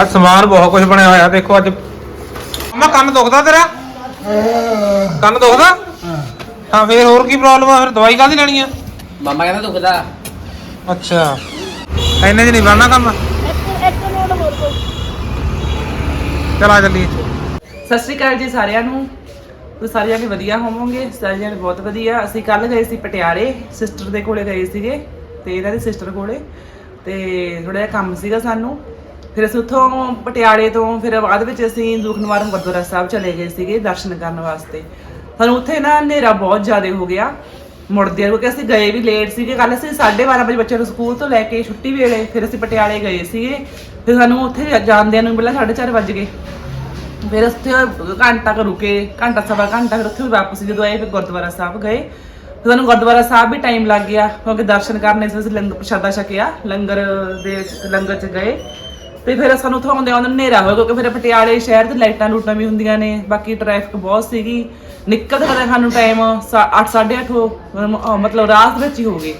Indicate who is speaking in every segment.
Speaker 1: ਅੱਜ ਸਮਾਨ ਬਹੁਤ ਕੁਝ ਬਣਿਆ ਹੋਇਆ ਦੇਖੋ ਅੱਜ। ਅੰਮਾ ਕੰਨ ਦੁਖਦਾ ਤੇਰਾ? ਕੰਨ ਦੁਖਦਾ? ਹਾਂ ਫੇਰ ਹੋਰ ਕੀ ਪ੍ਰੋਬਲਮ ਆ ਫਿਰ ਦਵਾਈ ਕਾਹਦੀ ਲੈਣੀ ਆ?
Speaker 2: ਮਾਮਾ ਕਹਿੰਦਾ ਦੁਖਦਾ।
Speaker 1: ਅੱਛਾ। ਐਨੇ ਚ ਨਹੀਂ ਬਣਨਾ ਕੰਮ? ਚਲ ਆ ਚੱਲੀਏ।
Speaker 3: ਸਤਿ ਸ਼੍ਰੀ ਅਕਾਲ ਜੀ ਸਾਰਿਆਂ ਨੂੰ। ਤੁਸੀਂ ਸਾਰੇ ਜਾਣੇ ਵਧੀਆ ਹੋਵੋਗੇ ਸਾਰੇ ਜਾਣੇ ਬਹੁਤ ਵਧੀਆ। ਅਸੀਂ ਕੱਲ ਗਏ ਸੀ ਪਟਿਆਲੇ ਸਿਸਟਰ ਦੇ ਕੋਲੇ ਗਏ ਸੀਗੇ ਤੇ ਇਹਨਾਂ ਦੀ ਸਿਸਟਰ ਕੋਲੇ। ਤੇ ਥੋੜਾ ਜਿਹਾ ਕੰਮ ਸੀਗਾ ਸਾਨੂੰ। ਫਿਰ ਅਸੀਂ ਉੱਥੋਂ ਪਟਿਆਲੇ ਤੋਂ ਫਿਰ ਬਾਅਦ ਵਿੱਚ ਅਸੀਂ ਦੁਖਨਿਵਾਰ ਗੁਰਦੁਆਰਾ ਸਾਹਿਬ ਚਲੇ ਗਏ ਸੀਗੇ ਦਰਸ਼ਨ ਕਰਨ ਵਾਸਤੇ। ਸਾਨੂੰ ਉੱਥੇ ਨਾ ਹਨੇਰਾ ਬਹੁਤ ਜ਼ਿਆਦਾ ਹੋ ਗਿਆ। ਮੁੜਦੇ ਕਿਉਂਕਿ ਅਸੀਂ ਗਏ ਵੀ ਲੇਟ ਸੀਗੇ। ਕੱਲ ਅਸੀਂ 12:30 ਵਜੇ ਬੱਚਿਆਂ ਨੂੰ ਸਕੂਲ ਤੋਂ ਲੈ ਕੇ ਛੁੱਟੀ ਵੇਲੇ ਫਿਰ ਅਸੀਂ ਪਟਿਆਲੇ ਗਏ ਸੀਗੇ। ਫਿਰ ਸਾਨੂੰ ਉੱਥੇ ਜਾਂਦਿਆਂ ਨੂੰ ਪਹਿਲਾਂ 4:30 ਵੱਜ ਗਏ। ਫਿਰ ਉੱਥੇ ਘੰਟਾ ਕੁ ਰੁਕੇ, ਘੰਟਾ ਸਵਾ ਘੰਟਾ ਫਿਰ ਉੱਥੇ ਵੀ ਵਾਪਸ ਜਦੋਂ ਆਏ ਫਿਰ ਗੁਰਦੁਆਰਾ ਸਾਹਿਬ ਗਏ। ਫਿਰ ਸਾਨੂੰ ਗੁਰਦੁਆਰਾ ਸਾਹਿਬ ਵੀ ਟਾਈਮ ਲੱਗ ਗਿਆ। ਕਿਉਂਕਿ ਦਰਸ਼ਨ ਕਰਨੇ ਸੀ ਅਸੀਂ ਲੰਗਰ ਪ੍ਰਸ਼ਾਦਾ ਛਕਿਆ, ਲੰਗਰ ਦੇ ਲੰਗਰ 'ਚ ਗਏ। ਤੇ ਫਿਰ ਸਾਨੂੰ ਉੱਥੋਂ ਆਉਂਦੇ ਆਉਂਦੇ ਹਨੇਰਾ ਹੋ ਗਿਆ ਕਿਉਂਕਿ ਫਿਰ ਪਟਿਆਲੇ ਸ਼ਹਿਰ ਤੇ ਲਾਈਟਾਂ ਲੂਟਾਂ ਵੀ ਹੁੰਦੀਆਂ ਨੇ ਬਾਕੀ ਟ੍ਰੈਫਿਕ ਬਹੁਤ ਸੀਗੀ। ਨਿਕਲਦੇ ਕਦੇ ਸਾਨੂੰ ਟਾਈਮ 8:30 ਮਤਲਬ ਰਾਤ ਵਿੱਚ ਹੀ ਹੋ ਗਏ।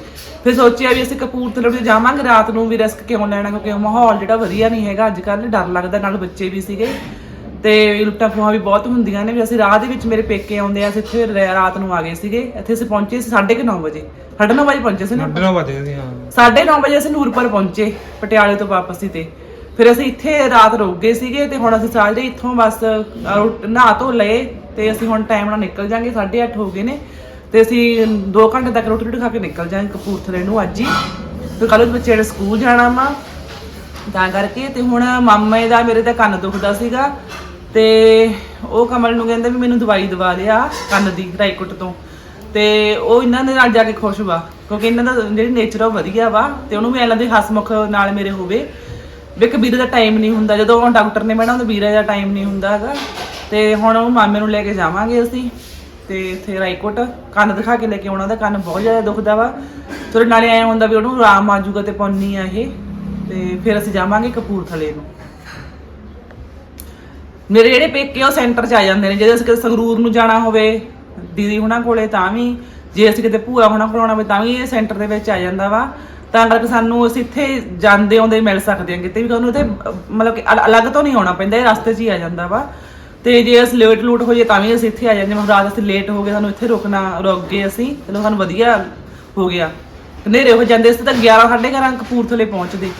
Speaker 3: ਫਿਰ ਸੋਚਿਆ ਵੀ ਅਸੀਂ ਕਪੂਰਥਲੇ ਵੀ ਜਾਵਾਂਗੇ ਰਾਤ ਨੂੰ ਵੀ ਰਿਸਕ ਕਿਉਂ ਲੈਣਾ ਕਿਉਂਕਿ ਮਾਹੌਲ ਜਿਹੜਾ ਵਧੀਆ ਨਹੀਂ ਹੈਗਾ। ਅੱਜ ਕੱਲ੍ਹ ਡਰ ਲੱਗਦਾ ਨਾਲ ਬੱਚੇ ਵੀ ਸੀਗੇ। ਤੇ ਲੁੱਟਾਂ ਖੋਹਾਂ ਵੀ ਬਹੁਤ ਹੁੰਦੀਆਂ ਨੇ। ਵੀ ਅਸੀਂ ਰਾਹ ਦੇ ਵਿੱਚ ਮੇਰੇ ਪੇਕੇ ਆਉਂਦੇ ਆ ਅਸੀਂ ਇੱਥੇ ਰਾਤ ਨੂੰ ਆ ਗਏ ਸੀਗੇ। ਇੱਥੇ ਅਸੀਂ ਪਹੁੰਚੇ ਸੀ 9:30 ਵਜੇ। 9:30 ਵਜੇ ਪਹੁੰਚੇ ਸੀ ਨਾ
Speaker 1: 9:30 ਵਜੇ ਦੀ ਹਾਂ।
Speaker 3: 9:30 ਵਜੇ ਅਸੀਂ ਨੂਰਪੁਰ ਪਹੁੰਚੇ ਪਟਿਆਲੇ ਤੋਂ ਵਾਪਸ ਤੇ। ਫਿਰ ਅਸੀਂ ਇੱਥੇ ਰਾਤ ਰੁਕ ਗਏ ਸੀਗੇ ਤੇ ਹੁਣ ਅਸੀਂ ਸਾਰੇ ਇੱਥੋਂ ਬਸ ਰੋ ਨਹਾ ਧੋ ਲਏ ਤੇ ਅਸੀਂ ਹੁਣ ਟਾਈਮ ਨਾਲ ਨਿਕਲ ਜਾਾਂਗੇ 8:30 ਹੋ ਗਏ ਨੇ ਤੇ ਅਸੀਂ 2 ਘੰਟੇ ਤੱਕ ਰੋਟੀ ਰੋਟੀ ਖਾ ਕੇ ਨਿਕਲ ਜਾਾਂਗੇ ਕਪੂਰਥਲੇ ਨੂੰ ਅੱਜ ਹੀ। ਤੇ ਕੱਲ੍ਹ ਬੱਚੇ ਨੇ ਸਕੂਲ ਜਾਣਾ ਵਾ, ਤਾਂ ਕਰਕੇ ਤੇ ਹੁਣ ਮਾਮੇ ਦਾ, ਮੇਰੇ ਤਾਂ ਕੰਨ ਦੁਖਦਾ ਸੀਗਾ ਤੇ ਉਹ ਕਮਲ ਨੂੰ ਕਹਿੰਦਾ ਵੀ ਮੈਨੂੰ ਦਵਾਈ ਦਵਾ ਲਿਆ ਕੰਨ ਦੀ ਰਾਈਕੁੱਟ ਤੋਂ। ਤੇ ਉਹ ਇਹਨਾਂ ਦੇ ਨਾਲ ਜਾ ਕੇ ਖੁਸ਼ ਵਾ, ਕਿਉਂਕਿ ਇਹਨਾਂ ਦਾ ਜਿਹੜੀ ਨੇਚਰ ਆ ਉਹ ਵਧੀਆ ਵਾ ਤੇ ਉਹਨੂੰ ਵੀ ਐਂ ਲੱਗਦਾ ਹਸਮੁਖ ਨਾਲ ਮੇਰੇ ਹੋਵੇ। ਵੀ ਇੱਕ ਵੀਰੇ ਦਾ ਟਾਈਮ ਨਹੀਂ ਹੁੰਦਾ, ਜਦੋਂ ਉਹ ਡਾਕਟਰ ਨੇ ਮੈਡਮ ਉਹਦਾ ਵੀਰੇ ਦਾ ਟਾਈਮ ਨਹੀਂ ਹੁੰਦਾ ਹੈਗਾ, ਤੇ ਹੁਣ ਉਹ ਮਾਮੇ ਨੂੰ ਲੈ ਕੇ ਜਾਵਾਂਗੇ ਅਸੀਂ, ਤੇ ਇੱਥੇ ਰਾਈਕੋਟ ਕੰਨ ਦਿਖਾ ਕੇ ਲੈ ਕੇ ਆਉਣਾ ਦਾ ਕੰਨ ਬਹੁਤ ਜ਼ਿਆਦਾ ਦੁਖਦਾ ਵਾ। ਥੋੜੇ ਨਾਲੇ ਐ ਹੁੰਦਾ ਵੀ ਉਹਨੂੰ ਆਰਾਮ ਆ ਜਾਊਗਾ ਤੇ ਪੌਣੀ ਆ ਇਹ, ਤੇ ਫਿਰ ਅਸੀਂ ਜਾਵਾਂਗੇ ਕਪੂਰਥਲੇ ਨੂੰ। ਮੇਰੇ ਜਿਹੜੇ ਪੇਕੇ ਉਹ ਸੈਂਟਰ 'ਚ ਆ ਜਾਂਦੇ ਨੇ ਜੇ ਅਸੀਂ ਕਿਤੇ ਸੰਗਰੂਰ ਨੂੰ ਜਾਣਾ ਹੋਵੇ, ਦੀਦੀ ਹੁਣਾਂ ਕੋਲੇ ਤਾਂ ਵੀ, ਜੇ ਅਸੀਂ ਕਿਤੇ ਭੂਆ ਹੁਣਾਂ ਕੋਲ ਆਉਣਾ ਹੋਵੇ ਤਾਂ ਵੀ ਇਹ ਸੈਂਟਰ ਦੇ ਵਿੱਚ ਆ ਜਾਂਦਾ ਵਾ। ਤਾਂ ਕਰਕੇ ਸਾਨੂੰ ਅਸੀਂ ਇੱਥੇ ਜਾਂਦੇ ਆਉਂਦੇ ਮਿਲ ਸਕਦੇ ਹਾਂ ਕਿਤੇ ਵੀ ਤੁਹਾਨੂੰ ਇੱਥੇ ਮਤਲਬ ਕਿ ਅਲ- ਅਲੱਗ ਤੋਂ ਨਹੀਂ ਆਉਣਾ ਪੈਂਦਾ, ਇਹ ਰਸਤੇ 'ਚ ਹੀ ਆ ਜਾਂਦਾ ਵਾ। ਤੇ ਜੇ ਅਸੀਂ ਲੇਟ ਲੂਟ ਹੋ ਜੇ ਤਾਂ ਵੀ ਅਸੀਂ ਇੱਥੇ ਆ ਜਾਂਦੇ ਹਾਂ। ਰਾਤ ਅਸੀਂ ਲੇਟ ਹੋ ਗਏ, ਸਾਨੂੰ ਇੱਥੇ ਰੁਕਣਾ, ਰੁਕ ਗਏ ਅਸੀਂ, ਚਲੋ ਸਾਨੂੰ ਵਧੀਆ ਹੋ ਗਿਆ। ਹਨੇਰੇ ਹੋ ਜਾਂਦੇ ਸੀ ਤਾਂ 11 ਸਾਢੇ 11 ਕਪੂਰਥਲੇ ਪਹੁੰਚਦੇ।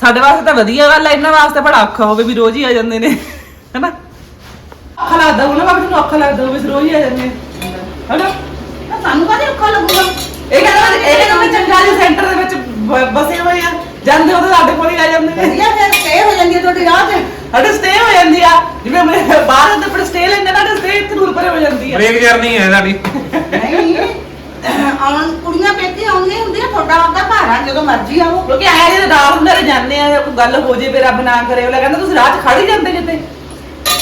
Speaker 3: ਸਾਡੇ ਵਾਸਤੇ ਤਾਂ ਵਧੀਆ ਗੱਲ ਹੈ ਇਹਨਾਂ ਵਾਸਤੇ ਬੜਾ ਔਖਾ ਹੋਵੇ ਵੀ ਰੋਜ਼ ਹੀ ਆ ਜਾਂਦੇ ਨੇ, ਹੈਨਾ? ਔਖਾ ਲੱਗਦਾ ਉਹਨਾਂ ਬਾਬੂ ਨੂੰ ਔਖਾ ਲੱਗਦਾ ਹੋਵੇ ਵੀ ਰੋਜ਼ ਹੀ ਆ ਜਾਂਦੇ ਨੇ ਹੈਨਾ?
Speaker 4: ਸਾਨੂੰ ਕਾਹਦੇ ਔਖਾ ਲੱਗੂਗਾ?
Speaker 3: ਇਹ ਕਹਿੰਦਾ ਇਹ ਕਹਿੰਦਾ ਮੈਂ ਚੰਗਾ ਜੀ, ਸੈਂਟਰ ਦੇ ਵਿੱਚ ਬ- ਬਸੇ ਹੋਏ ਆ। ਜਾਂਦੇ ਉਹ ਸਾਡੇ ਕੋਲ ਹੀ ਆ ਜਾਂਦੇ ਨੇ।
Speaker 4: ਵਧੀਆ ਫਿਰ ਸਟੇ ਹੋ ਜਾਂਦੀ ਹੈ ਤੁਹਾਡੀ ਰਾਹ ਤੇ
Speaker 3: ਸਾਡੇ ਸਟੇ ਹੋ ਜਾਂਦੀ ਆ। ਜਿਵੇਂ ਮੈਂ ਬਾਹਰ ਅੰਦਰ ਪਰ ਸਟੇ ਲੈਂਦੇ ਨਾ ਸਟੇ ਇੱਥੇ ਦੂਰ ਪਰੇ ਹੋ ਜਾਂਦੀ ਆ।
Speaker 1: ਬ੍ਰੇਕ ਜਰਨੀ ਹੈ ਸਾਡੀ।
Speaker 4: ਨਹੀਂ ਆਉਣ ਕੁੜੀਆਂ ਪੇਕੇ ਆਉਂਦੀਆਂ ਹੁੰਦੀਆਂ ਤੁਹਾਡਾ ਆਪਦਾ ਘਰ ਆ ਜਦੋਂ ਮਰਜ਼ੀ ਆਓ।
Speaker 3: ਕਿਉਂਕਿ ਆਇਆ ਜਿਹੜੇ ਰਾਤ ਨੂੰ ਘਰੇ ਜਾਂਦੇ ਆ ਜਾਂ ਕੋਈ ਗੱਲ ਹੋ ਜੇ ਵੀ ਰੱਬ ਨਾ ਕਰੇ ਉਹ ਕਹਿੰਦਾ ਤੁਸੀਂ ਰਾਤ 'ਚ ਖੜ ਹੀ ਜਾਂਦੇ ਕਿਤੇ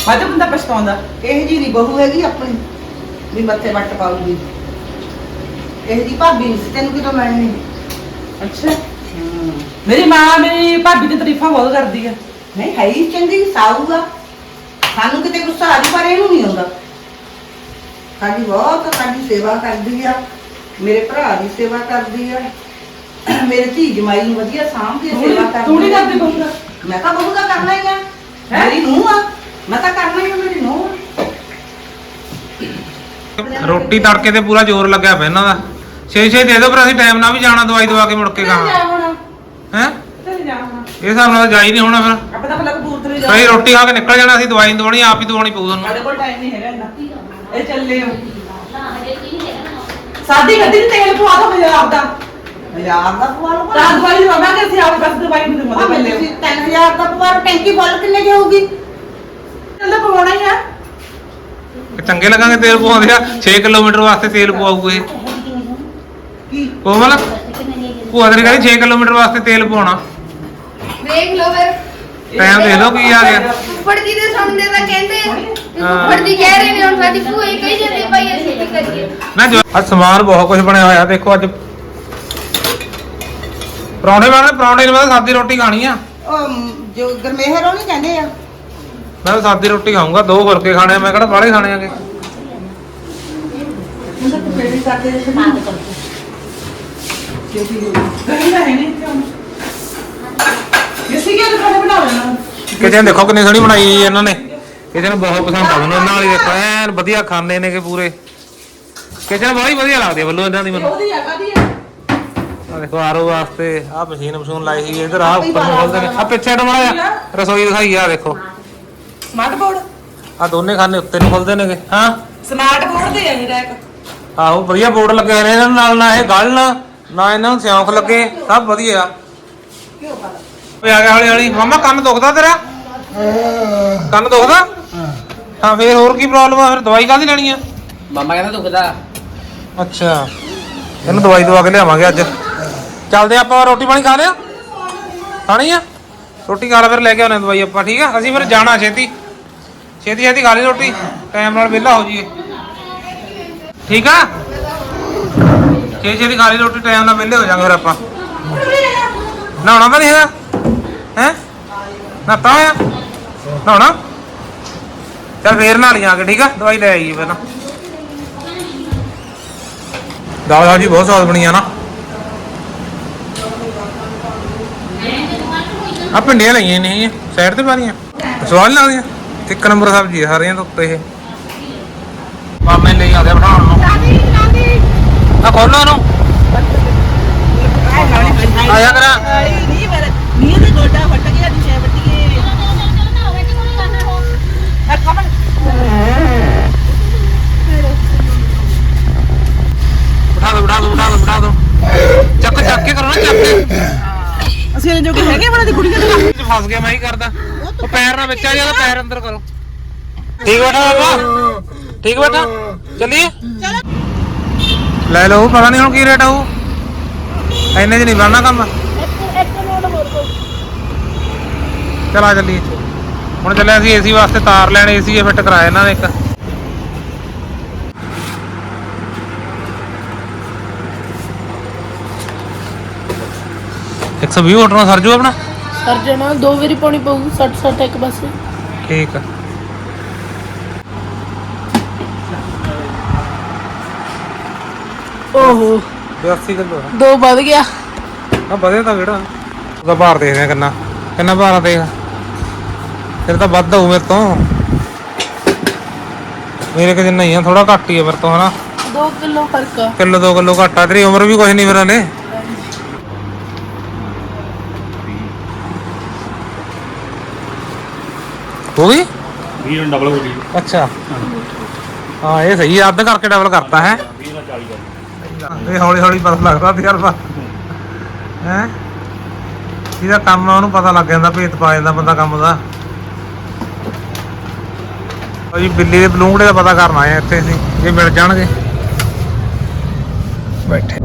Speaker 3: ਬਾਅਦ 'ਚ ਬੰਦਾ ਪਛਤਾਉਂਦਾ।
Speaker 4: ਇਹ ਜੀ ਦੀ ਬਹੂ ਹੈਗੀ ਆਪਣੀ ਵੀ ਮੱਥੇ ਵੱਟ ਪਾਉਗੀ ਇਹ ਦੀ ਭਾਬੀ ਨਹੀਂ ਸੀ ਤੈਨੂੰ ਕਿਤੋਂ ਮਿਲਣੀ?
Speaker 3: ਅੱਛਾ। ਮੇਰੀ ਮਾਂ ਮੇਰੀ ਭਾਬੀ ਦੀ ਤਾਰੀਫਾਂ ਬਹੁਤ ਕਰਦੀ ਆ।
Speaker 4: ਨਹੀਂ ਹੈ ਹੀ ਚੰਗੀ ਸਾਊ ਆ। ਸਾਨੂੰ ਕਿਤੇ ਗੁੱਸਾ ਆ ਜੀ ਪਰ ਇਹਨੂੰ ਨਹੀਂ ਆਉਂਦਾ। ਸਾਡੀ ਬਹੁਤ ਸਾਡੀ ਸੇਵਾ ਕਰਦੀ ਆ। ਮੇਰੇ ਭਰਾ ਦੀ ਸੇਵਾ ਕਰਦੀ ਆ। ਮੇਰੇ ਧੀ ਜਮਾਈ ਨੂੰ ਵਧੀਆ ਸਾਂਭਦੀ ਆ, ਸੇਵਾ ਕਰਦੀ
Speaker 3: ਤੂੰ ਨਹੀਂ। ਕਰਦੀ ਕਹੂੰਗਾ
Speaker 4: ਮੈਂ ਤਾਂ ਬਹੂ ਦਾ ਕਰਨਾ ਹੀ ਆ।
Speaker 3: ਹੈਂ?
Speaker 4: ਮੇਰੀ ਨੂੰਹ ਆ। ਮੈਂ ਤਾਂ ਕਰਨਾ ਹੀ ਆ ਮੇਰੀ ਨੂੰਹ।
Speaker 1: ਰੋਟੀ ਤੜਕੇ ਤੇ ਪੂਰਾ ਜ਼ੋਰ ਲੱਗਿਆ ਪਿਆ ਇਹਨਾਂ ਦਾ। ਛੇ ਛੇ ਦੇ ਦਿਓ ਪਰ ਅਸੀਂ ਟਾਈਮ ਨਾਲ ਵੀ ਜਾਣਾ ਦਵਾਈ ਦਵਾ ਕੇ ਮੁੜ ਕੇ
Speaker 3: ਹੁਣ।
Speaker 1: ਹੈ?
Speaker 3: ਤੇ ਜਾ ਹੁਣ।
Speaker 1: ਇਹ ਹਿਸਾਬ ਨਾਲ ਤਾਂ ਜਾ ਹੀ ਨਹੀਂ ਹੋਣਾ ਫਿਰ।
Speaker 3: ਆਪਾਂ ਤਾਂ ਪਹਿਲਾਂ ਕਬੂਤਰੇ ਜਾ
Speaker 1: ਕਈ ਰੋਟੀ ਖਾ ਕੇ ਨਿਕਲ ਜਾਣਾ ਅਸੀਂ ਦਵਾਈ ਨੀ ਦਵਾਉਣੀ ਆਪ ਹੀ ਦਵਾਉਣੀ ਪਊ ਤੁਹਾਨੂੰ।
Speaker 3: ਸਾਡੇ ਕੋਲ ਟਾਈਮ ਨਹੀਂ ਹੈਗਾ ਇੰਨਾ। ਇਹ ਚੱਲੇ ਹੋ ਸਾਡੀ ਗੱਡੀ ਤੇ ਤੇਲ ਪਵਾ ਦੋ ਹਜ਼ਾਰ ਦਾ।
Speaker 4: ਹਜ਼ਾਰ ਦਾ ਪਵਾ ਲਓ
Speaker 3: ਤਾਂ ਦਵਾਈ ਦਵਾਵਾਂਗੇ ਅਸੀਂ ਆਪ ਬਸ ਦਵਾਈ ਦਵਾਉਂਦੇ
Speaker 4: ਭਾਵੇਂ
Speaker 3: ਪਹਿਲੇ।
Speaker 4: ਤੁਸੀਂ 3000 ਦਾ ਪਵਾ ਟੈਂਕੀ ਫੁੱਲ ਕਿੰਨੇ ਦੀ ਹੋਊਗੀ
Speaker 3: ਚੱਲੇ ਪਵਾਉਣਾ ਹੀ ਆ।
Speaker 1: ਚੰਗੇ ਲੱਗਾਂਗੇ ਤੇਲ ਪਵਾਉਂਦੇ ਆ 6 ਕਿਲੋਮੀਟਰ ਵਾਸਤੇ ਤੇਲ ਪਵਾਉਗੇ
Speaker 4: ਕੀ?
Speaker 1: ਕੋਮਲ ਭੂਆ ਤੇਰੇ ਕਹਿੰਦੀ 6 ਕਿਲੋਮੀਟਰ ਵਾਸਤੇ ਤੇਲ ਪਵਾਉਣਾ
Speaker 5: ਦੇਖ ਲਓ ਫਿਰ।
Speaker 1: ਟਾਈਮ ਦੇਖ ਲਓ ਕੀ ਆ ਗਿਆ।
Speaker 5: ਫੁੱਫੜ ਜੀ ਦੇ ਸੁਣਦੇ ਤਾਂ ਕਹਿੰਦੇ ਵੀ
Speaker 1: ਹਾਂ।
Speaker 5: ਫੁੱਫੜ ਜੀ ਕਹਿ ਰਹੇ ਨੇ ਹੁਣ ਸਾਡੀ ਭੂਆ ਹੀ ਕਹੀ ਜਾਂਦੀ ਭਾਈ ਅਸੀਂ ਕੀ ਕਰੀਏ?
Speaker 1: ਨਾ ਜੋ ਅੱਜ ਸਮਾਨ ਬਹੁਤ ਕੁਝ ਬਣਿਆ ਹੋਇਆ ਦੇਖੋ ਅੱਜ। ਪਰੌਂਠੇ ਬਣਨੇ ਪਰੌਂਠੇ ਨਾਲ ਸਾਦੀ ਰੋਟੀ ਖਾਣੀ ਆ।
Speaker 4: ਉਹ ਜੋ ਗਰਮੇਹਰ ਉਹ ਨਹੀਂ ਕਹਿੰਦੇ ਆ।
Speaker 1: ਮੈਂ ਤਾਂ ਸਾਦੀ ਰੋਟੀ ਖਾਊਂਗਾ ਦੋ ਫੁਲਕੇ ਖਾਣੇ ਆ ਮੈਂ ਕਿਹੜਾ ਬਾਹਲੇ ਖਾਣੇ ਆਗੇ।
Speaker 3: ਨਹੀਂ ਨਹੀਂ ਨਹੀਂ ਇਹ ਸੀ ਕਿ ਦੁਕਾਨੇ ਬਣਾ ਲੈਣਾ।
Speaker 1: ਕਿਚਨ ਦੇਖੋ ਕਿੰਨੀ ਸੋਹਣੀ ਬਣਾਈ ਹੋਈ ਹੈ ਇਹਨਾਂ ਨੇ। ਕਿਚਨ ਬਹੁਤ ਪਸੰਦ ਆ ਮੈਨੂੰ। ਇਹਨਾਂ ਵਾਲੀ ਦੇਖੋ ਐਨ ਵਧੀਆ ਖਾਣੇ ਨੇ ਕਿ ਪੂਰੇ। ਕਿਚਨ ਬੜੀ ਵਧੀਆ ਲੱਗਦੀ ਹੈ ਵੱਲੋਂ ਇਹਨਾਂ ਦੀ ਮੈਨੂੰ। ਆ ਦੇਖੋ ਆਰੋ ਵਾਸਤੇ ਆ ਮਸ਼ੀਨ ਮਸ਼ੂਨ ਲਾਈ ਹੋਈ ਹੈ ਇਧਰ ਆ ਉੱਪਰ ਨੂੰ ਖੋਲਦੇ ਨੇ। ਆ ਪਿੱਛੇ ਡਮੜਾ ਰਸੋਈ ਦਿਖਾਈ ਆ ਦੇਖੋ।
Speaker 3: ਸਮਾਰਟ ਬੋਰਡ
Speaker 1: ਆ ਦੋਨੇ ਖਾਨੇ ਉੱਤੇ ਨੂੰ ਖੁੱਲਦੇ ਨੇਗੇ। ਹਾਂ।
Speaker 3: ਸਮਾਰਟ ਬੋਰਡ ਦੇ ਆ ਇਹ ਰੈਕ
Speaker 1: ਆਹੋ ਵਧੀਆ ਬੋਰਡ ਲੱਗੇ ਹੋਏ ਨੇ ਇਹਨਾਂ ਨਾਲ ਨਾ ਇਹ ਗਲ ਨਾ ਇਹਨਾਂ ਨੂੰ ਲੱਗੇ ਸਭ ਵਧੀਆ। ਓਏ ਆ ਗਿਆ ਹੌਲੀ ਹੌਲੀ। ਮਾਮਾ ਕੰਨ ਦੁਖਦਾ ਤੇਰਾ? ਕੰਨ ਦੁਖਦਾ? ਹਾਂ ਫੇਰ ਹੋਰ ਕੀ ਪ੍ਰੋਬਲਮ ਆ? ਫਿਰ ਦਵਾਈ ਕਾਹਦੀ ਲੈਣੀ ਆ?
Speaker 2: ਮਾਮਾ ਕਹਿੰਦਾ ਦੁਖਦਾ।
Speaker 1: ਅੱਛਾ। ਇਹਨੂੰ ਦਵਾਈ ਦਵਾ ਕੇ ਲਿਆਵਾਂਗੇ ਅੱਜ। ਚੱਲਦੇ ਆਪਾਂ ਰੋਟੀ ਪਾਣੀ ਖਾ ਲਿਆ? ਖਾਣੀ ਆ? ਰੋਟੀ ਖਾ ਲਾ ਫਿਰ ਲੈ ਕੇ ਆਉਣੇ ਦਵਾਈ ਆਪਾਂ ਠੀਕ ਆ? ਅਸੀਂ ਫਿਰ ਜਾਣਾ ਛੇਤੀ। ਛੇਤੀ ਛੇਤੀ ਖਾ ਲਈ ਰੋਟੀ। ਟਾਈਮ ਨਾਲ ਵਿਹਲਾ ਹੋ ਜਾਈਏ। ਠੀਕ ਆ? ਛੇਤੀ ਛੇਤੀ ਖਾ ਲਈ ਰੋਟੀ ਟਾਈਮ ਨਾਲ ਵਿਹਲੇ ਹੋ ਜਾਾਂਗੇ ਫਿਰ ਆਪਾਂ। ਨਹਾਉਣਾ ਤਾਂ ਨਹੀਂ ਹੈਗਾ? ਹੈ? ਨਹਾਤਾ ਹੋਇਆ? ਨਹਾਉਣਾ? ਚੱਲ ਫੇਰ ਨਹਾ ਲਈ ਆ ਕੇ, ਠੀਕ ਆ? ਦਵਾਈ ਲੈ ਆਈਏ ਫਿਰ ਨਾ ਦਾਲ ਸਾਜੀ ਬਹੁਤ ਸਵਾਦ ਬਣੀ ਆ ਨਾ। ਆ ਭਿੰਡੀਆਂ ਲਈਆਂ ਨੇ ਸਾਈਡ ਤੇ ਪਾਰੀਆਂ ਸਵਾਦ ਨੀ ਲੱਗਦੀਆਂ। ਇੱਕ ਨੰਬਰ ਸਬਜ਼ੀ ਹੈ ਸਾਰੀਆਂ ਤੋਂ ਉੱਤੇ ਇਹ। ਮਾਮੇ ਲਈ ਆ ਗਿਆ ਨੂੰ। ਆ ਖੋਲੋ ਇਹਨੂੰ। ਆਇਆ ਕਰਾਂ।
Speaker 3: ਨਹੀਂ ਮੇਰੇ ਨੀਂਦ ਦੇ ਗੋਡਾ ਫਟ ਗਿਆ ਦੀ ਸ਼ੈ ਵੱਟੀਏ ਆ ਕਮਨ
Speaker 1: ਬਿਠਾ ਦੋ ਬਿਠਾ ਦੋ ਬਿਠਾ ਦੋ ਬਿਠਾ ਦੋ। ਚੱਕ ਚੱਕ ਕੇ ਕਰੋ ਨਾ ਚੱਕ ਕੇ।
Speaker 3: ਅਸੀਂ ਇਹ ਜੋ ਕਿ ਹੈਗੇ ਬਣਾ ਦੀ ਕੁੜੀਆਂ ਦੇ
Speaker 1: ਵਿੱਚ ਫਸ ਗਿਆ ਮੈਂ ਹੀ ਕਰਦਾ। ਉਹ ਪੈਰ ਨਾਲ ਵਿੱਚ ਆ ਜਾਂਦਾ ਪੈਰ ਅੰਦਰ ਕਰੋ। ਠੀਕ ਬੈਠਾ ਬਾਬਾ? ਠੀਕ ਬੈਠਾ? ਚੱਲੀਏ? ਲੈ ਲਓ ਪਤਾ ਨਹੀਂ ਹੁਣ ਕੀ ਰੇਟ ਆਊ। ਇੰਨੇ ਚ ਨਹੀਂ ਬਣਨਾ ਕੰਮ। ਚਲ ਆ ਚੱਲੀਏ। ਹੁਣ ਚੱਲੇ ਅਸੀਂ ਏਸੀ ਵਾਸਤੇ ਤਾਰ ਲੈਣ ਏਸੀ ਫਿੱਟ ਕਰਾਇਆ ਇਹਨਾਂ ਨੇ ਇੱਕ। ਇੱਕ ਸੌ ਵੀਹ ਹੋਟਲਾਂ ਸਰ ਜੂ ਆਪਣਾ?
Speaker 6: ਸਰ ਜਣਾ ਦੋ ਵਾਰੀ ਪਾਉਣੀ ਪਊ 60 60 ਇੱਕ ਬਸ
Speaker 1: ਠੀਕ ਆ।
Speaker 6: ਓਹੋ।
Speaker 1: 82 ਕਿਲੋ
Speaker 6: ਦੋ ਵੱਧ ਗਿਆ।
Speaker 1: ਆ ਵਧਿਆ ਤਾਂ ਕਿਹੜਾ? ਉਹਦਾ ਭਾਰ ਦੇਖਦੇ ਆ ਕਿੰਨਾ। ਕਿੰਨਾ ਭਾਰ ਆ ਦੇਖ। ਤੇਰੇ ਤਾਂ ਵੱਧ ਹੋਊ ਮੇਰੇ ਤੋਂ। ਮੇਰੇ ਕਿ ਜਿੰਨਾ ਹੀ ਆ ਥੋੜਾ ਘੱਟ ਹੀ ਆ ਮੇਰੇ ਤੋਂ ਹਨਾ।
Speaker 6: 2 ਕਿਲੋ ਫ਼ਰਕ ਆ।
Speaker 1: ਕਿਲੋ 2 ਕਿਲੋ ਘੱਟ ਆ। ਤੇਰੀ ਉਮਰ ਵੀ ਕੁਝ ਨਹੀਂ ਮੇਰੇ ਨੇ ਹੋ ਗਈ?
Speaker 7: 20 ਡਬਲ ਹੋ ਗਈ।
Speaker 1: ਅੱਛਾ। ਹਾਂ ਇਹ ਸਹੀ ਆ। ਅੱਧ ਕਰਕੇ ਡਬਲ ਕਰਤਾ ਹੈ।
Speaker 7: 20 ਨਾਲ 40 ਕਰ
Speaker 1: ਇਹ ਹੌਲੀ ਹੌਲੀ ਪਤਾ ਲੱਗਦਾ ਤਜਰਬਾ ਹੈ? ਜਿਹਦਾ ਕੰਮ ਆ, ਉਹਨੂੰ ਪਤਾ ਲੱਗ ਜਾਂਦਾ ਭੇਤ ਪਾ ਜਾਂਦਾ ਬੰਦਾ ਕੰਮ ਦਾ। ਜੀ ਬਿੱਲੀ ਦੇ ਬਲੂੰਗੜੇ ਦਾ ਪਤਾ ਕਰਨ ਆਏ ਆ ਇੱਥੇ ਅਸੀਂ, ਜੇ ਮਿਲ ਜਾਣਗੇ। ਬੈਠੇ।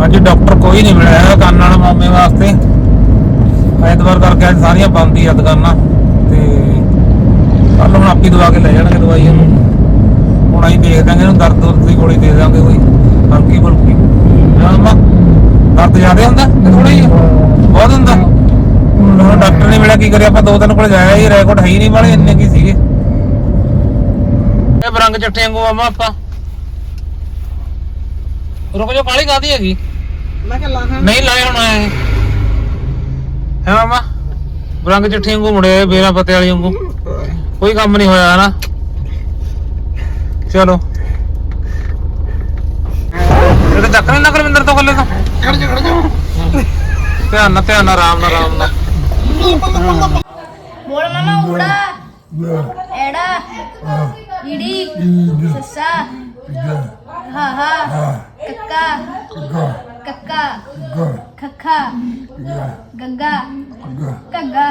Speaker 1: ਹਾਂਜੀ, ਡਾਕਟਰ ਕੋਈ ਨਹੀਂ ਮਿਲਿਆ ਕੰਨ ਵਾਲੇ ਮਾਮੇ ਵਾਸਤੇ। ਐਤਵਾਰ ਕਰਕੇ ਅੱਜ ਸਾਰੀਆਂ ਬੰਦ ਹੀ ਆ ਦੁਕਾਨਾਂ। ਤੇ ਕੱਲ ਹੁਣ ਆਪੀ ਦਵਾ ਕੇ ਲੈ ਜਾਣਗੇ ਦਵਾਈ ਉਹਨੂੰ ਹੁਣ ਅਸੀਂ ਦੇਖ ਦਾਂਗੇ ਇਹਨੂੰ ਦਰਦ ਦੁਰਦ ਦੀ ਗੋਲੀ ਦੇ ਦਾਂਗੇ ਕੋਈ। ਹਲਕੀ ਫੁਲਕੀ। ਹਾਂ ਅੰਮਾ ਦਰਦ ਜ਼ਿਆਦਾ ਹੁੰਦਾ ਕਿ ਥੋੜਾ ਹੀ? ਬਹੁਤ ਹੁੰਦਾ। ਹੁਣ ਡਾਕਟਰ ਨੇ ਮਿਲਿਆ ਕੀ ਕਰਿਆ ਆਪਾਂ ਦੋ ਤਿੰਨ ਕੋਲ ਜਾਇਆ ਹੀ ਰੈਕੋਰਡ ਹੈ ਹੀ ਨਹੀਂ ਵਾਲੇ ਇੰਨੇ ਕੀ ਸੀਗੇ। ਇਹ ਬਰੰਗ ਚੱਟੇ ਵਾਂਗੂ ਮਾਮਾ ਆਪਾਂ। ਰੁਕ ਜਾ ਕਾਲੀ ਕਾਦੀ ਹੈਗੀ?
Speaker 3: ਮੈਂ ਕਿਹਾ ਲਾਹਾਂ।
Speaker 1: ਨਹੀਂ ਲਾਏ ਹੁਣ ਇਹ। ਹੈ ਮਾਮਾ ਬਰੰਗ ਚੱਠੇ ਵਾਂਗੂ ਮੁੜੇ ਬੇਰਾ ਪਤੇ ਵਾਲੀ ਵਾਂਗੂ। ਕੋਈ ਕੰਮ ਨਹੀਂ ਹੋਇਆ ਨਾ ਚਲੋ। ਇਹ ਤਾਂ ਚੱਕ ਨਹੀਂ ਨਾ ਕਰਵਿੰਦਰ ਤੋਂ ਗੱਲੇ ਤਾਂ? ਖੜ ਜਾ ਖੜ ਜਾ। ਧਿਆਨ ਨਾਲ ਧਿਆਨ ਨਾਲ ਆਰਾਮ ਨਾਲ ਆਰਾਮ ਨਾਲ।
Speaker 5: ਬੋਲ ਮਾਮਾ ਉੜਾ ਐੜਾ। ਈੜੀ। ਸੱਸਾ। ਹਾ। ਹਾ ਕੱਕਾ। ਕੱਕਾ। ਖੱਖਾ। ਗੱਗਾ। ਕੱਗਾ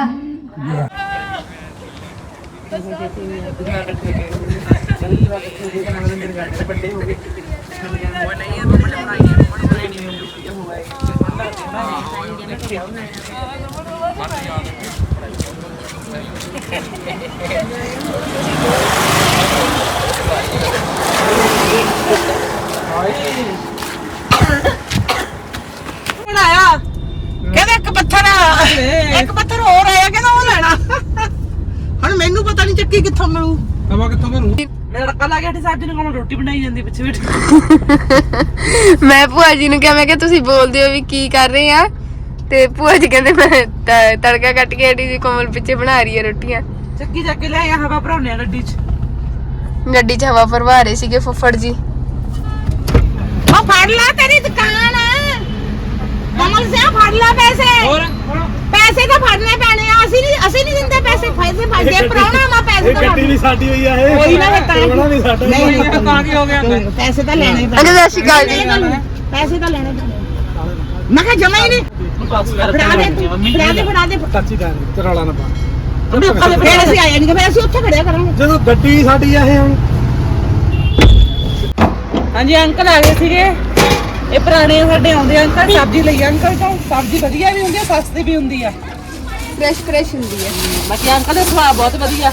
Speaker 3: ਬਣਾਇਆ? ਕਹਿੰਦਾ ਇੱਕ ਪੱਥਰ ਇੱਕ ਪੱਥਰ ਹੋਰ ਆਇਆ ਕਹਿੰਦਾ ਉਹ ਲੈਣਾ। ਹੁਣ ਮੈਨੂੰ ਪਤਾ ਨਹੀਂ ਚੱਕੀ ਕਿੱਥੋਂ ਮਿਲੂ।
Speaker 1: ਤਵਾ ਕਿੱਥੋਂ ਭਰੂ
Speaker 3: ਮੇਰਾ ਟੱਕਾ ਲਾ ਗਿਆ ਤੇ ਸਾਡੀ ਨੂੰ ਰੋਟੀ ਬਣਾਈ ਜਾਂਦੀ ਪਿੱਛੇ ਬੈਠ
Speaker 6: ਮੈਂ ਭੂਆ ਜੀ ਨੂੰ ਕਿਹਾ ਮੈਂ ਕਿ ਤੁਸੀਂ ਬੋਲਦੇ ਹੋ ਵੀ ਕੀ ਕਰ ਰਹੇ ਆ?
Speaker 2: ਤੇ ਭੂਆ ਜੀ ਕਹਿੰਦੇ ਮੈਂ ਤੜਕਾ ਕੱਟ ਕੇ ਹਟੀ ਸੀ ਕੋਮਲ ਪਿੱਛੇ ਬਣਾ ਰਹੀ ਹੈ ਰੋਟੀਆਂ।
Speaker 3: ਚੱਕੀ ਚੱਕ ਕੇ ਲੈ ਆ ਹਵਾ ਭਰਾਉਣੇ ਆ ਗੱਡੀ 'ਚ।
Speaker 2: ਗੱਡੀ 'ਚ ਹਵਾ ਭਰਵਾ ਰਹੇ ਸੀਗੇ ਫੁੱਫੜ ਜੀ।
Speaker 4: ਉਹ ਫੜ ਲਾ ਤੇਰੀ ਦੁਕਾਨ। ਕਮਲ ਸਿਆ ਫੜ ਲਾ ਪੈਸੇ।
Speaker 3: ਹੋਰ।
Speaker 4: ਪੈਸੇ ਤਾਂ ਫੜਨੇ ਪੈਣੇ ਆ ਅਸੀਂ ਨਹੀਂ ਅਸੀਂ ਨਹੀਂ ਦਿੰਦੇ ਪੈਸੇ ਪੈਸੇ ਫੜਦੇ ਪਰਾਉਣਾ ਮਾ ਪੈਸੇ ਤਾਂ ਫੜ
Speaker 7: ਵੀ ਸਾਡੀ ਹੋਈ ਆ ਇਹ
Speaker 4: ਕੋਈ ਨਾ ਤਾਂ
Speaker 7: ਵੀ ਸਾਡਾ
Speaker 4: ਨਹੀਂ ਨਹੀਂ
Speaker 3: ਤਾਂ ਕੀ ਹੋ ਗਿਆ
Speaker 4: ਪੈਸੇ ਤਾਂ ਲੈਣੇ ਹੀ
Speaker 2: ਅੰਕਲ ਸਤਿ ਸ਼੍ਰੀ ਅਕਾਲ ਜੀ।
Speaker 4: ਪੈਣੇ। ਪੈਸੇ ਤਾਂ ਲੈਣੇ ਪੈਣੇ। ਮੈਂ ਕਿਹਾ ਜਮਾ ਹੀ ਨਹੀਂ। ਫੜਾ ਦੇ ਤੂੰ, ਫੜਾ ਦੇ ਫੜਾ ਦੇ।
Speaker 7: ਚਾਚੀ ਦਾ ਚਰਾਲਾ ਨਾ ਪਾ।
Speaker 4: ਫੇਰ ਅਸੀਂ ਆਏ ਨਹੀਂ ਫਿਰ ਅਸੀਂ ਉੱਥੇ ਖੜਿਆ ਕਰਾਂਗੇ।
Speaker 7: ਜਦੋਂ ਗੱਡੀ ਸਾਡੀ ਆ ਇਹ ਹੁਣ।
Speaker 3: ਹਾਂਜੀ ਅੰਕਲ ਆ ਗਏ ਸੀਗੇ। ਇਹ ਪੁਰਾਣੇ ਸਾਡੇ ਆਉਂਦੇ ਆ ਅੰਕਲ। ਸਬਜ਼ੀ ਲਈ ਅੰਕਲ ਤਾਂ। ਸਬਜ਼ੀ ਵਧੀਆ ਵੀ ਹੁੰਦੀ ਆ ਸਸਤੀ ਵੀ ਹੁੰਦੀ ਆ।
Speaker 2: ਫਰੈਸ਼ ਫਰੈਸ਼ ਹੁੰਦੀ ਹੈ
Speaker 3: ਬਾਕੀ ਅੰਕਲ ਦਾ ਸੁਭਾਅ ਬਹੁਤ ਵਧੀਆ।